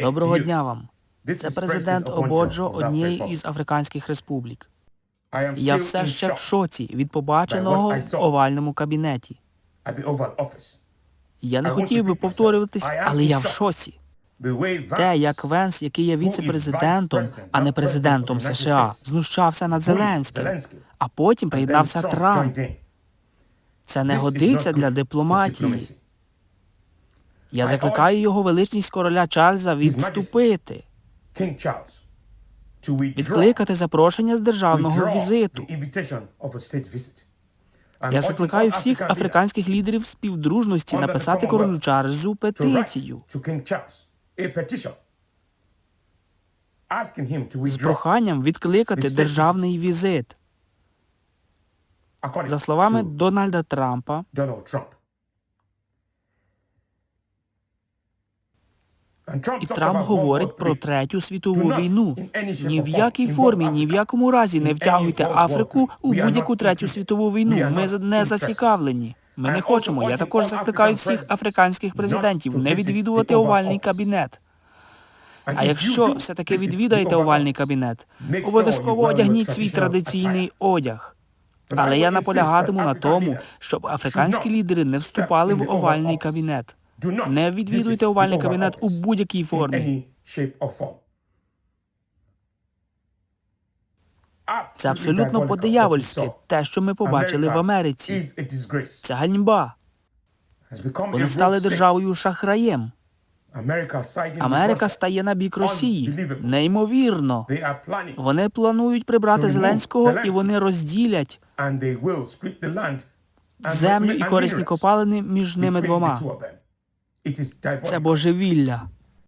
Доброго дня вам. Це президент Ободжо однієї із африканських республік. Я все ще в шоці від побаченого в овальному кабінеті. Я не хотів би повторюватись, але я в шоці. Те, як Венс, який є віце-президентом, а не президентом США, знущався над Зеленським, а потім приєднався Трамп. Це не годиться для дипломатії. Я закликаю його величність короля Чарльза відступити, відкликати запрошення з державного візиту. Я закликаю всіх африканських лідерів співдружності написати королю Чарльзу петицію. з проханням відкликати державний візит. За словами Дональда Трампа, і Трамп говорить про третю світову війну. Ні в якій формі, ні в якому разі не втягуйте Африку у будь-яку третю світову війну. Ми не зацікавлені. Ми не хочемо. Я також закликаю всіх африканських президентів не відвідувати овальний кабінет. А якщо все таки відвідаєте овальний кабінет, обов'язково одягніть свій традиційний одяг. Але я наполягатиму на тому, щоб африканські лідери не вступали в овальний кабінет. Не відвідуйте овальний кабінет у будь-якій формі. Це абсолютно по-диявольськи, те, що ми побачили в Америці. Це ганьба. Вони стали державою шахраєм. Америка стає на бік Росії. Неймовірно. Вони планують прибрати Зеленського і вони розділять землю і корисні копалини між ними двома. Це божевілля.